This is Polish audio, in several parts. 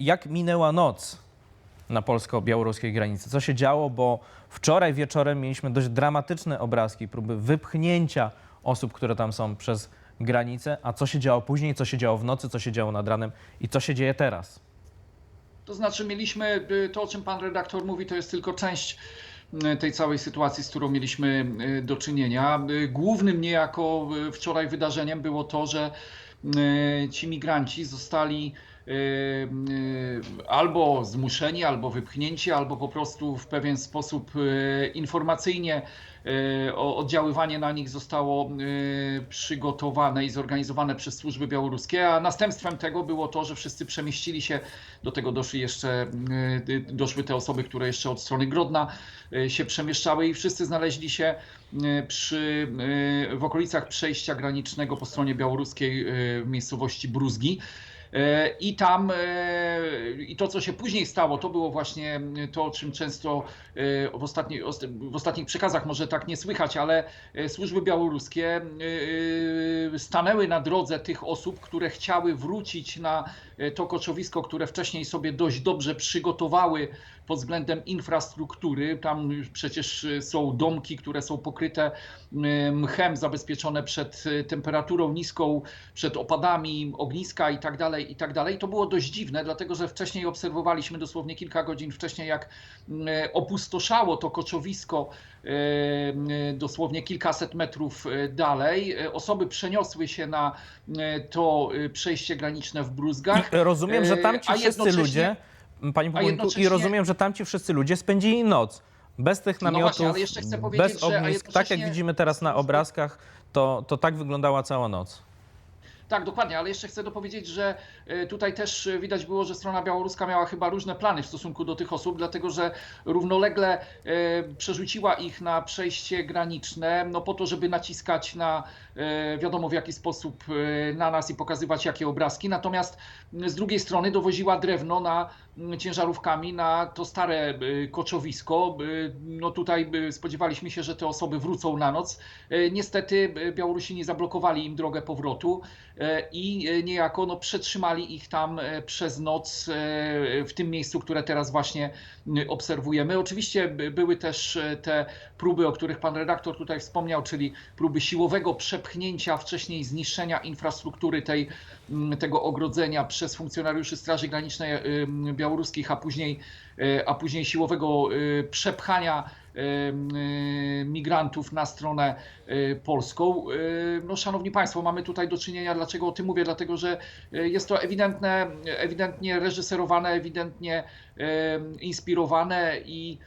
jak minęła noc na polsko-białoruskiej granicy? Co się działo? Bo wczoraj wieczorem mieliśmy dość dramatyczne obrazki, próby wypchnięcia osób, które tam są przez granicę. A co się działo później? Co się działo w nocy? Co się działo nad ranem? I co się dzieje teraz? To znaczy, mieliśmy y, to, o czym pan redaktor mówi, to jest tylko część y, tej całej sytuacji, z którą mieliśmy y, do czynienia. Głównym niejako wczoraj wydarzeniem było to, że ci migranci zostali albo zmuszeni, albo wypchnięci, albo po prostu w pewien sposób y, informacyjnie y, oddziaływanie na nich zostało y, przygotowane i zorganizowane przez służby białoruskie, a następstwem tego było to, że wszyscy przemieścili się, do tego doszli jeszcze, y, y, doszły te osoby, które jeszcze od strony Grodna y, się przemieszczały i wszyscy znaleźli się y, przy, y, w okolicach przejścia granicznego po stronie białoruskiej y, w miejscowości Bruzgi. E, I tam, e, i to co się później stało, to było właśnie to, o czym często e, w, ostatni, ost- w ostatnich przekazach może tak nie słychać, ale służby białoruskie stanęły na drodze tych osób, które chciały wrócić na to koczowisko, które wcześniej sobie dość dobrze przygotowały pod względem infrastruktury. Tam przecież e, są domki, które są pokryte e, mchem, zabezpieczone przed e, temperaturą niską, przed opadami, ogniska i tak dalej, i tak dalej. To było dość dziwne, dlatego że wcześniej obserwowaliśmy dosłownie kilka godzin wcześniej, jak opustoszało to koczowisko dosłownie kilkaset metrów dalej. Osoby przeniosły się na to przejście graniczne w Bruzgach. Rozumiem, że tamci a wszyscy ludzie, panie pułkowniku, i rozumiem, że tamci wszyscy ludzie spędzili noc. Bez tych No namiotów, właśnie, chcę powiedzieć, bez ognisk, tak jak widzimy teraz na obrazkach, to, to tak wyglądała cała noc. Tak, dokładnie, ale jeszcze chcę dopowiedzieć, że e, tutaj też e, widać było, że strona białoruska miała chyba różne plany w stosunku do tych osób, dlatego że równolegle e, przerzuciła ich na przejście graniczne, no po to, żeby naciskać na wiadomo w jaki sposób na nas i pokazywać jakie obrazki. Natomiast z drugiej strony dowoziła drewno na ciężarówkami na to stare koczowisko. No tutaj spodziewaliśmy się, że te osoby wrócą na noc. Niestety Białorusini zablokowali im drogę powrotu i e, niejako no, przetrzymali ich tam e, przez noc e, w tym miejscu, które teraz właśnie obserwujemy. Oczywiście by- były też e, te próby, o których pan redaktor tutaj wspomniał, czyli próby siłowego przepchnięcia, wcześniej zniszczenia infrastruktury tej, tego ogrodzenia przez funkcjonariuszy Straży Granicznej białoruskich, a później, e, a później siłowego e, przepchania e, migrantów na stronę e, polską. No, szanowni Państwo, mamy tutaj do czynienia, dlaczego o tym mówię? Dlatego, że jest to ewidentne, ewidentnie reżyserowane, ewidentnie inspirowane i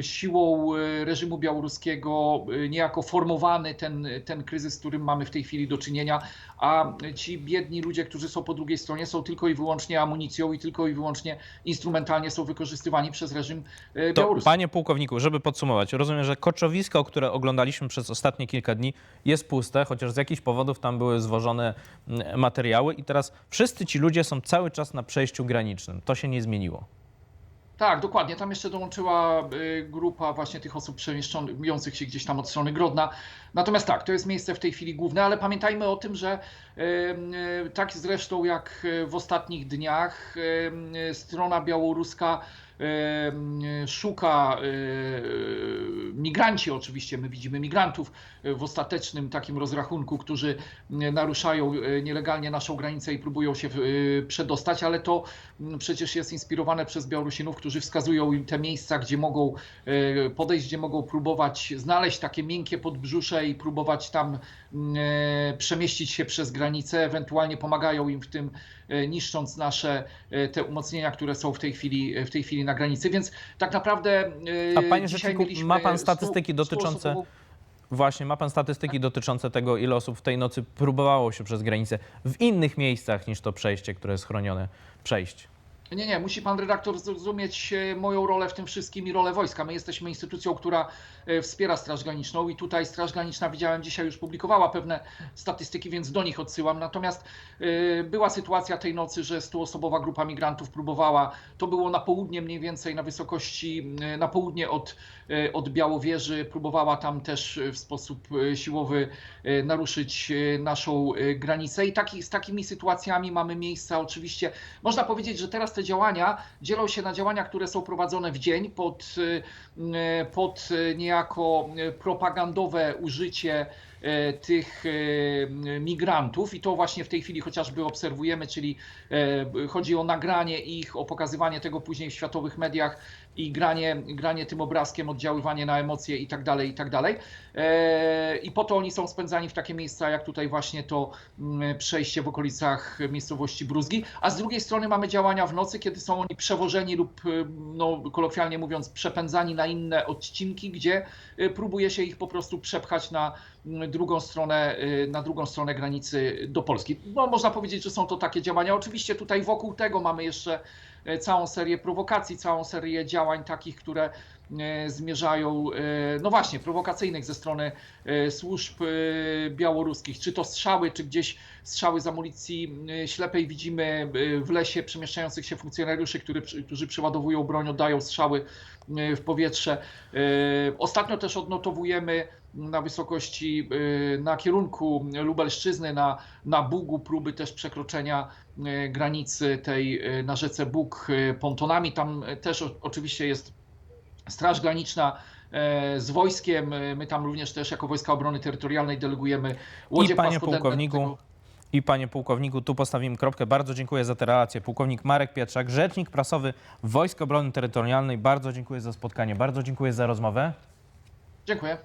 siłą e, reżimu białoruskiego e, niejako formowany ten, ten kryzys, z którym mamy w tej chwili do czynienia, a ci biedni ludzie, którzy są po drugiej stronie, są tylko i wyłącznie amunicją i tylko i wyłącznie instrumentalnie są wykorzystywani przez reżim e, To, białoruski. panie pułkowniku, żeby podsumować, rozumiem, że koczowisko, które oglądaliśmy przez ostatnie kilka dni, jest puste, chociaż z jakichś powodów tam były zwożone mm, materiały i teraz wszyscy ci ludzie są cały czas na przejściu granicznym. To się nie zmieniło. Tak, dokładnie. Tam jeszcze dołączyła y, grupa właśnie tych osób przemieszczających się gdzieś tam od strony Grodna. Natomiast tak, to jest miejsce w tej chwili główne, ale pamiętajmy o tym, że y, y, tak zresztą jak w ostatnich dniach strona białoruska szuka y, migranci oczywiście, my widzimy migrantów y, w ostatecznym takim rozrachunku, którzy naruszają y, nielegalnie naszą granicę i próbują się przedostać, ale to przecież jest inspirowane przez Białorusinów, którzy wskazują im te miejsca, gdzie mogą e, podejść, gdzie mogą próbować znaleźć takie miękkie podbrzusze i próbować tam e, przemieścić się przez granicę, ewentualnie pomagają im w tym, e, niszcząc nasze e, te umocnienia, które są w tej chwili, w tej chwili na granicy. Więc tak naprawdę e, A panie rzeczniku, ma pan statystyki dotyczące- stuosobową- Właśnie, ma pan statystyki dotyczące tego, ile osób w tej nocy próbowało się przez granicę w innych miejscach niż to przejście, które jest chronione przejść? Nie, nie, musi pan redaktor zrozumieć e, moją rolę w tym wszystkim i rolę wojska. My jesteśmy instytucją, która e, wspiera Straż Graniczną i tutaj Straż Graniczna, widziałem dzisiaj, już publikowała pewne statystyki, więc do nich odsyłam. Natomiast e, była sytuacja tej nocy, że stuosobowa grupa migrantów próbowała, to było na południe mniej więcej, na wysokości, na południe od, od Białowieży, próbowała tam też w sposób siłowy naruszyć naszą granicę i taki, z takimi sytuacjami mamy miejsca oczywiście. Można powiedzieć, że teraz te działania dzielą się na działania, które są prowadzone w dzień pod, e, pod e, niejako propagandowe użycie tych e, migrantów i to właśnie w tej chwili chociażby obserwujemy, czyli e, chodzi o nagranie ich, o pokazywanie tego później w światowych mediach i granie, granie tym obrazkiem, oddziaływanie na emocje i tak dalej, i tak dalej. E, I po to oni są spędzani w takie miejsca, jak tutaj właśnie to przejście w okolicach miejscowości Bruzgi, a z drugiej strony mamy działania w nocy, kiedy są oni przewożeni lub, no, kolokwialnie mówiąc, przepędzani na inne odcinki, gdzie próbuje się ich po prostu przepchać na drugą stronę, y, na drugą stronę granicy do Polski. No, można powiedzieć, że są to takie działania. Oczywiście tutaj wokół tego mamy jeszcze e, całą serię prowokacji, całą serię działań takich, które zmierzają, e, no właśnie, prowokacyjnych ze strony e, służb e, białoruskich. Czy to strzały, czy gdzieś strzały z amunicji e, ślepej widzimy e, w lesie przemieszczających się funkcjonariuszy, który, którzy przeładowują broń, oddają strzały e, w powietrze. E, Ostatnio też odnotowujemy na wysokości, e, na kierunku Lubelszczyzny, na, na Bugu próby też przekroczenia e, granicy tej e, na rzece Bóg e, pontonami. Tam e, też oczywiście jest Straż Graniczna e, z wojskiem. E, My tam również też jako Wojska Obrony Terytorialnej delegujemy łodzie I panie pułkowniku, i panie pułkowniku, tu postawimy kropkę. Bardzo dziękuję za te relacje. Pułkownik Marek Pietrzak, rzecznik prasowy Wojsk Obrony Terytorialnej. Bardzo dziękuję za spotkanie, bardzo dziękuję za rozmowę. Dziękuję.